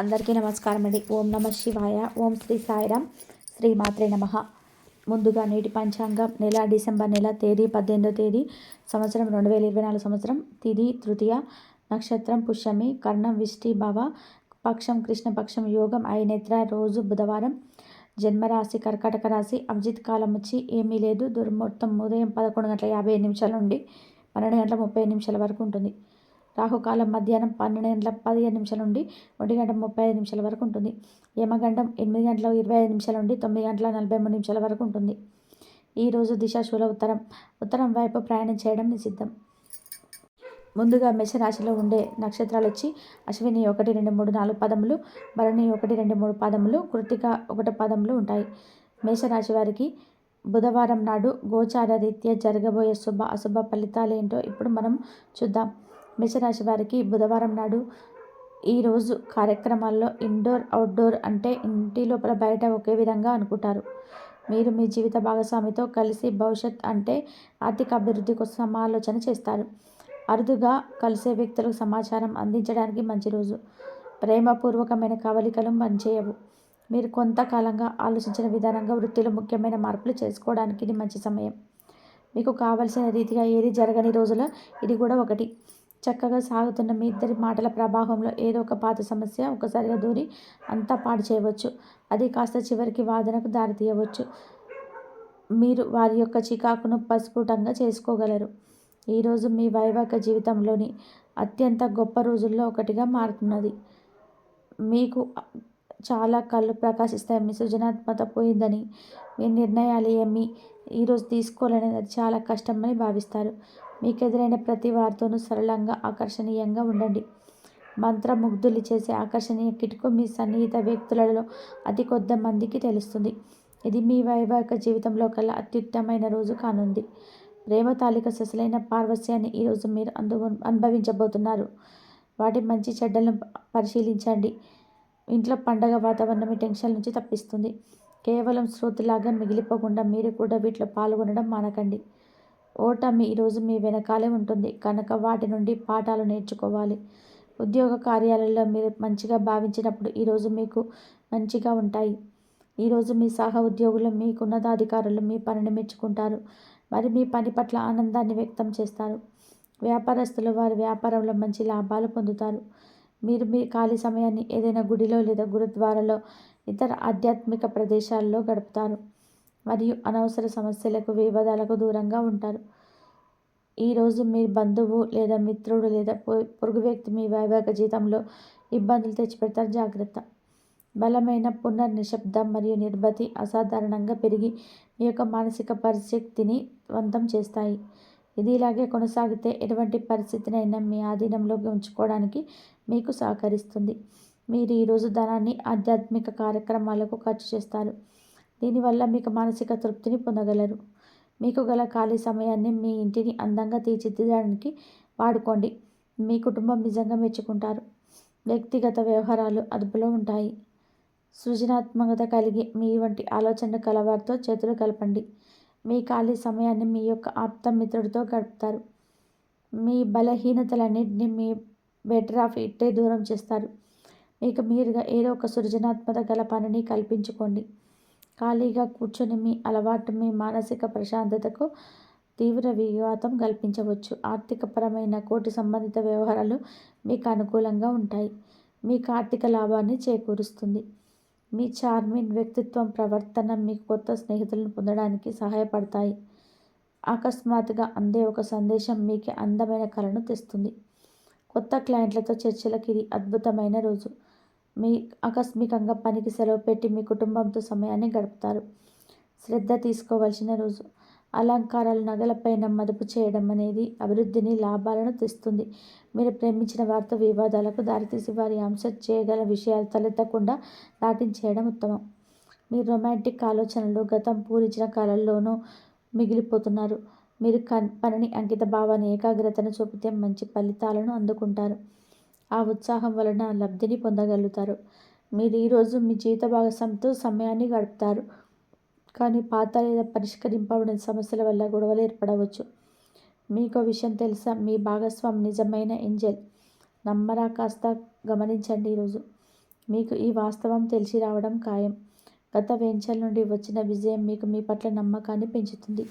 అందరికీ నమస్కారం అండి. ఓం నమ శివాయ ఓం శ్రీ సాయిరామ్ శ్రీ మాత్రే నమ. ముందుగా నేటి పంచాంగం నెల డిసెంబర్ నెల తేదీ పద్దెనిమిదో తేదీ సంవత్సరం రెండు వేల ఇరవై నాలుగు సంవత్సరం తిది తృతీయ నక్షత్రం పుష్యమి కర్ణం విష్టి భవ పక్షం కృష్ణపక్షం యోగం ఐనేత్ర రోజు బుధవారం జన్మరాశి కర్కాటక రాశి అభిజిత్ కాలం వచ్చి ఏమీ లేదు. దుర్ముహూర్తం ఉదయం పదకొండు గంటల యాభై నిమిషాల నుండి పన్నెండు గంటల ముప్పై నిమిషాల వరకు ఉంటుంది. రాహుకాలం మధ్యాహ్నం పన్నెండు గంటల పదిహేను నిమిషాల నుండి ఒంటి గంట ముప్పై ఐదు నిమిషాల వరకు ఉంటుంది. యమగండం ఎనిమిది గంటల ఇరవై ఐదు నిమిషాల నుండి తొమ్మిది గంటల నలభై మూడు నిమిషాల వరకు ఉంటుంది. ఈరోజు దిశాశూల ఉత్తరం. ఉత్తరం వైపు ప్రయాణం చేయడం నిషిద్ధం. ముందుగా మేషరాశిలో ఉండే నక్షత్రాలు వచ్చి అశ్విని ఒకటి రెండు మూడు నాలుగు పదములు భరణి ఒకటి రెండు మూడు పదములు కృతిక ఒకటి పదములు ఉంటాయి. మేషరాశి వారికి బుధవారం నాడు గోచార రీత్యా జరగబోయే శుభ అశుభ ఫలితాలు ఏంటో ఇప్పుడు మనం చూద్దాం. మేషరాశి వారికి బుధవారం నాడు ఈరోజు కార్యక్రమాల్లో ఇండోర్ అవుట్డోర్ అంటే ఇంటి లోపల బయట ఒకే విధంగా అనుకుంటారు. మీరు మీ జీవిత భాగస్వామితో కలిసి భవిష్యత్ అంటే ఆర్థిక అభివృద్ధి కోసం సమాలోచన చేస్తారు. అరుదుగా కలిసే వ్యక్తులకు సమాచారం అందించడానికి మంచి రోజు. ప్రేమపూర్వకమైన కవలికలు పనిచేయవు మీరు కొంతకాలంగా ఆలోచించిన విధానంగా వృత్తిలో ముఖ్యమైన మార్పులు చేసుకోవడానికి ఇది మంచి సమయం. మీకు కావలసిన రీతిగా ఏది జరగని రోజుల ఇది కూడా ఒకటి. చక్కగా సాగుతున్న మీ ఇద్దరి మాటల ప్రభావంలో ఏదో ఒక పాత సమస్య ఒకసారిగా దూరి అంతా పాడు చేయవచ్చు. అది కాస్త చివరికి వాదనకు దారి తీయవచ్చు. మీరు వారి యొక్క చికాకును పస్ఫుటంగా చేసుకోగలరు. ఈరోజు మీ వైవాహిక జీవితంలోని అత్యంత గొప్ప రోజుల్లో ఒకటిగా మారుతున్నది. మీకు చాలా కళ్ళు ప్రకాశిస్తాయి. మీ సృజనాత్మక పోయిందని మీ నిర్ణయాలు ఏమి ఈరోజు తీసుకోవాలనేది చాలా కష్టమని భావిస్తారు. మీకు ఎదురైన ప్రతి వారితోనూ సరళంగా ఆకర్షణీయంగా ఉండండి. మంత్రముగ్ధులు చేసే ఆకర్షణీయ కిటుకు మీ సన్నిహిత వ్యక్తులలో అతి కొద్ది మందికి తెలుస్తుంది. ఇది మీ వైవాహిక జీవితంలో కల్లా అత్యుత్తమైన రోజు కానుంది. ప్రేమ తాలిక ససలైన పార్వస్యాన్ని ఈరోజు మీరు అందు అనుభవించబోతున్నారు. వాటి మంచి చెడ్డలను పరిశీలించండి. ఇంట్లో పండగ వాతావరణం మీ టెన్షన్ నుంచి తప్పిస్తుంది. కేవలం శ్రోతులాగా మిగిలిపోకుండా మీరు కూడా వీటిలో పాల్గొనడం మానకండి. ఓటమి ఈరోజు మీ వెనకాలే ఉంటుంది. కనుక వాటి నుండి పాఠాలు నేర్చుకోవాలి. ఉద్యోగ కార్యాలయంలో మీరు మంచిగా భావించినప్పుడు ఈరోజు మీకు మంచిగా ఉంటాయి. ఈరోజు మీ సహ ఉద్యోగులు మీకు ఉన్నతాధికారులు మీ పనిని మెచ్చుకుంటారు. మరి మీ పని పట్ల ఆనందాన్ని వ్యక్తం చేస్తారు. వ్యాపారస్తులు వారి వ్యాపారంలో మంచి లాభాలు పొందుతారు. మీరు మీ ఖాళీ సమయాన్ని ఏదైనా గుడిలో లేదా గురుద్వారాలో ఇతర ఆధ్యాత్మిక ప్రదేశాల్లో గడుపుతారు. మరియు అనవసర సమస్యలకు వివాదాలకు దూరంగా ఉంటారు. ఈరోజు మీ బంధువు లేదా మిత్రుడు లేదా పొరుగు వ్యక్తి మీ వైవాహిక జీవితంలో ఇబ్బందులు తెచ్చిపెడతారు. జాగ్రత్త. బలమైన పునర్నిశ్శబ్దం మరియు నిర్భతి అసాధారణంగా పెరిగి మీ యొక్క మానసిక పరిస్థితిని వంతం చేస్తాయి. ఇది ఇలాగే కొనసాగితే ఎటువంటి పరిస్థితినైనా మీ ఆధీనంలోకి ఉంచుకోవడానికి మీకు సహకరిస్తుంది. మీరు ఈరోజు ధనాన్ని ఆధ్యాత్మిక కార్యక్రమాలకు ఖర్చు చేస్తారు. దీనివల్ల మీకు మానసిక తృప్తిని పొందగలరు. మీకు గల ఖాళీ సమయాన్ని మీ ఇంటిని అందంగా తీర్చిదిద్దడానికి వాడుకోండి. మీ కుటుంబం నిజంగా మెచ్చుకుంటారు. వ్యక్తిగత వ్యవహారాలు అదుపులో ఉంటాయి. సృజనాత్మకత కలిగి మీ వంటి ఆలోచన కలవారితో చేతులు కలపండి. మీ ఖాళీ సమయాన్ని మీ యొక్క ఆప్త మిత్రుడితో గడుపుతారు. మీ బలహీనతలన్నింటినీ మీ బెటర్ ఆఫ్ ఇట్టే దూరం చేస్తారు. మీకు మీరుగా ఏదో ఒక సృజనాత్మక గల పనిని కల్పించుకోండి. ఖాళీగా కూర్చొని మీ అలవాటు మీ మానసిక ప్రశాంతతకు తీవ్ర విఘాతం కల్పించవచ్చు. ఆర్థికపరమైన కోటి సంబంధిత వ్యవహారాలు మీకు అనుకూలంగా ఉంటాయి. మీకు ఆర్థిక లాభాన్ని చేకూరుస్తుంది. మీ చార్మిన్ వ్యక్తిత్వం ప్రవర్తన మీకు కొత్త స్నేహితులను పొందడానికి సహాయపడతాయి. అకస్మాత్తుగా అందే ఒక సందేశం మీకు అందమైన కళను తెస్తుంది. కొత్త క్లయింట్లతో చర్చలకు ఇది అద్భుతమైన రోజు. మీ ఆకస్మికంగా పనికి సెలవు పెట్టి మీ కుటుంబంతో సమయాన్ని గడుపుతారు. శ్రద్ధ తీసుకోవాల్సిన రోజు. అలంకారాలు నగలపైన మదుపు చేయడం అనేది అభివృద్ధిని లాభాలను తెస్తుంది. మీరు ప్రేమించిన వారితో వివాదాలకు దారితీసి వారి అంశ చేయగల విషయాలు తలెత్తకుండా దాటించేయడం ఉత్తమం. మీ రొమాంటిక్ ఆలోచనలు గతం పూరించిన కళల్లోనూ మిగిలిపోతున్నారు. మీరు పనిని అంకిత భావాన్ని ఏకాగ్రతను చూపితే మంచి ఫలితాలను అందుకుంటారు. ఆ ఉత్సాహం వలన లబ్ధిని పొందగలుగుతారు. మీరు ఈరోజు మీ జీవిత భాగస్వామితో సమయాన్ని గడుపుతారు. కానీ పాత లేదా పరిష్కరింపబడిన సమస్యల వల్ల గొడవలు ఏర్పడవచ్చు. మీకు విషయం తెలుసా? మీ భాగస్వామి నిజమైన ఏంజల్. నమ్మరా కాస్త గమనించండి ఈరోజు మీకు ఈ వాస్తవం తెలిసి రావడం ఖాయం. గత వెంచర్ నుండి వచ్చిన విజయం మీకు మీ పట్ల నమ్మకాన్ని పెంచుతుంది.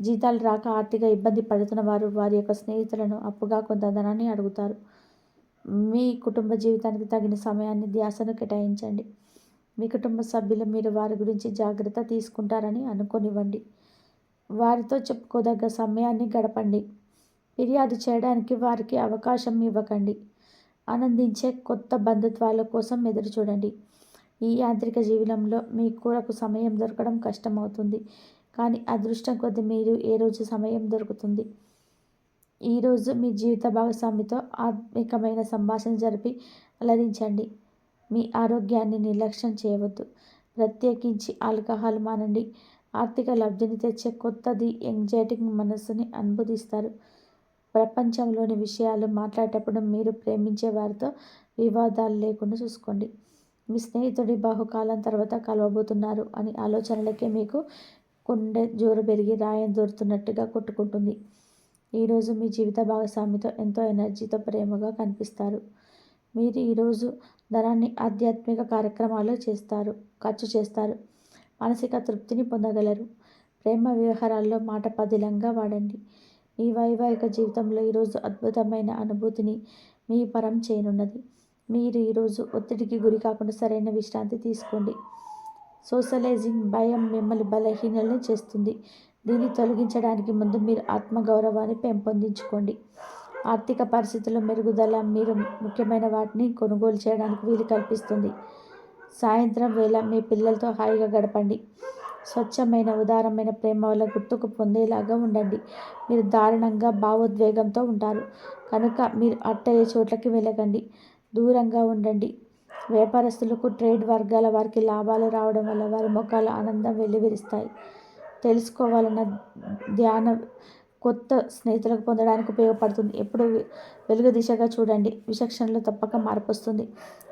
జీతాలు రాక ఆర్థిక ఇబ్బంది పడుతున్న వారు వారి యొక్క స్నేహితులను అప్పుగా కొంత ధనాన్ని అడుగుతారు. మీ కుటుంబ జీవితానికి తగిన సమయాన్ని ధ్యాసను కేటాయించండి. మీ కుటుంబ సభ్యులు మీరు వారి గురించి జాగ్రత్త తీసుకుంటారని అనుకోనివ్వండి. వారితో చెప్పుకోదగ్గ సమయాన్ని గడపండి. ఫిర్యాదు చేయడానికి వారికి అవకాశం ఇవ్వకండి. ఆనందించే కొత్త బంధుత్వాల కోసం ఎదురు చూడండి ఈ యాంత్రిక జీవనంలో మీ కూరకు సమయం దొరకడం కష్టమవుతుంది. కానీ అదృష్టం కొద్ది మీరు ఏ రోజు సమయం దొరుకుతుంది? ఈరోజు మీ జీవిత భాగస్వామితో ఆత్మికమైన సంభాషణ జరిపి అలరించండి. మీ ఆరోగ్యాన్ని నిర్లక్ష్యం చేయవద్దు. ప్రత్యేకించి ఆల్కహాల్ మానండి. ఆర్థిక లబ్ధిని తెచ్చే కొత్తది ఎంగ్జైటింగ్ మనస్సుని అనుభూతిస్తారు. ప్రపంచంలోని విషయాలు మాట్లాడేటప్పుడు మీరు ప్రేమించే వారితో వివాదాలు లేకుండా చూసుకోండి. మీ స్నేహితుడి బహుకాలం తర్వాత కలవబోతున్నారు అని ఆలోచనలకే మీకు గుండె జోరు పెరిగి రాయం దొరుతున్నట్టుగా కొట్టుకుంటుంది. ఈరోజు మీ జీవిత భాగస్వామితో ఎంతో ఎనర్జీతో ప్రేమగా కనిపిస్తారు. మీరు ఈరోజు ధనాన్ని ఆధ్యాత్మిక కార్యక్రమాలు చేస్తారు ఖర్చు చేస్తారు. మానసిక తృప్తిని పొందగలరు. ప్రేమ వ్యవహారాల్లో మాట పదిలంగా వాడండి. మీ వైవాహిక జీవితంలో ఈరోజు అద్భుతమైన అనుభూతిని మీ పరం చేయనున్నది. మీరు ఈరోజు ఒత్తిడికి గురి కాకుండా సరైన విశ్రాంతి తీసుకోండి. సోషలైజింగ్ భయం మిమ్మల్ని బలహీనల్ని చేస్తుంది. దీన్ని తొలగించడానికి ముందు మీరు ఆత్మగౌరవాన్ని పెంపొందించుకోండి. ఆర్థిక పరిస్థితుల మెరుగుదల మీరు ముఖ్యమైన వాటిని కొనుగోలు చేయడానికి వీలు కల్పిస్తుంది. సాయంత్రం వేళ మీ పిల్లలతో హాయిగా గడపండి. స్వచ్ఛమైన ఉదారమైన ప్రేమ వల్ల గుర్తుకు పొందేలాగా ఉండండి. మీరు దారుణంగా భావోద్వేగంతో ఉంటారు. కనుక మీరు అట్టయ్యే చోట్లకి వెళ్ళకండి. దూరంగా ఉండండి. వ్యాపారస్తులకు ట్రేడ్ వర్గాల వారికి లాభాలు రావడం వల్ల వారి ముఖాలు ఆనందం వెల్లివిరుస్తాయి. తెలుసుకోవాలన్న ధ్యాన కొత్త స్నేహితులకు పొందడానికి ఉపయోగపడుతుంది. ఎప్పుడు వెలుగు దిశగా చూడండి. విచక్షణలో తప్పక మార్పు వస్తుంది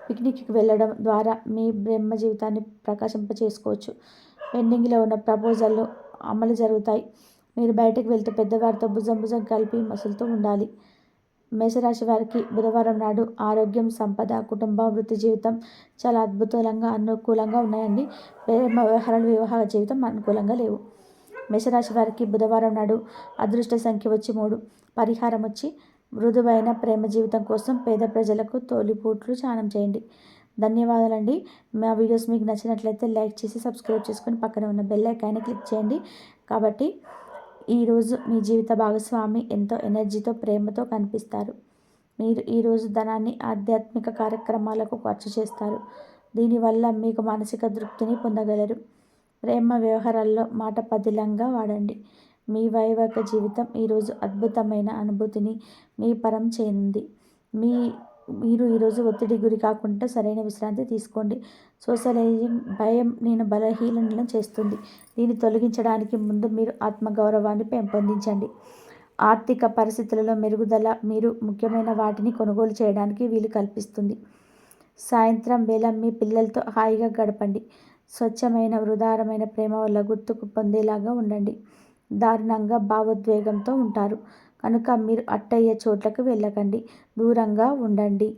పిక్నిక్కి వెళ్ళడం ద్వారా మీ బ్రహ్మ జీవితాన్ని ప్రకాశింప చేసుకోవచ్చు పెండింగ్లో ఉన్న ప్రపోజల్లు అమలు జరుగుతాయి. మీరు బయటకు వెళ్తే పెద్దవారితో భుజం భుజం కలిపి మసులుతూ ఉండాలి. మేషరాశి వారికి బుధవారం నాడు ఆరోగ్యం సంపద కుటుంబం వృత్తి జీవితం చాలా అద్భుతంగా అనుకూలంగా ఉన్నాయండి. ప్రేమ వ్యవహారాలు వివాహ జీవితం అనుకూలంగా లేవు. మేషరాశి వారికి బుధవారం నాడు అదృష్ట సంఖ్య వచ్చి మూడు. పరిహారం వచ్చి మృదువైన ప్రేమ జీవితం కోసం పేద ప్రజలకు తోలిపూట్లు చానం చేయండి. ధన్యవాదాలండి. మా వీడియోస్ మీకు నచ్చినట్లయితే లైక్ చేసి సబ్స్క్రైబ్ చేసుకొని పక్కన ఉన్న బెల్ ఐకాన్ని క్లిక్ చేయండి. కాబట్టి ఈరోజు మీ జీవిత భాగస్వామి ఎంతో ఎనర్జీతో ప్రేమతో కనిపిస్తారు. మీరు ఈరోజు ధనాన్ని ఆధ్యాత్మిక కార్యక్రమాలకు ఖర్చు చేస్తారు. దీనివల్ల మీకు మానసిక తృప్తిని పొందగలరు. ప్రేమ వ్యవహారాల్లో మాట పదిలంగా వాడండి. మీ వైవాహిక జీవితం ఈరోజు అద్భుతమైన అనుభూతిని మీ పరం చేయనుంది మీ మీరు ఈరోజు ఒత్తిడి గురి కాకుండా సరైన విశ్రాంతి తీసుకోండి. సోషలైజింగ్ భయం నేను బలహీనలను చేస్తుంది. దీన్ని తొలగించడానికి ముందు మీరు ఆత్మగౌరవాన్ని పెంపొందించండి. ఆర్థిక పరిస్థితులలో మెరుగుదల మీరు ముఖ్యమైన వాటిని కొనుగోలు చేయడానికి వీలు కల్పిస్తుంది. సాయంత్రం వేళ మీ పిల్లలతో హాయిగా గడపండి. స్వచ్ఛమైన వృధారమైన ప్రేమ వల్ల గుర్తుకు పొందేలాగా ఉండండి. దారుణంగా భావోద్వేగంతో ఉంటారు. కనుక మీరు అట్టయ్యే చోట్లకు వెళ్ళకండి. దూరంగా ఉండండి.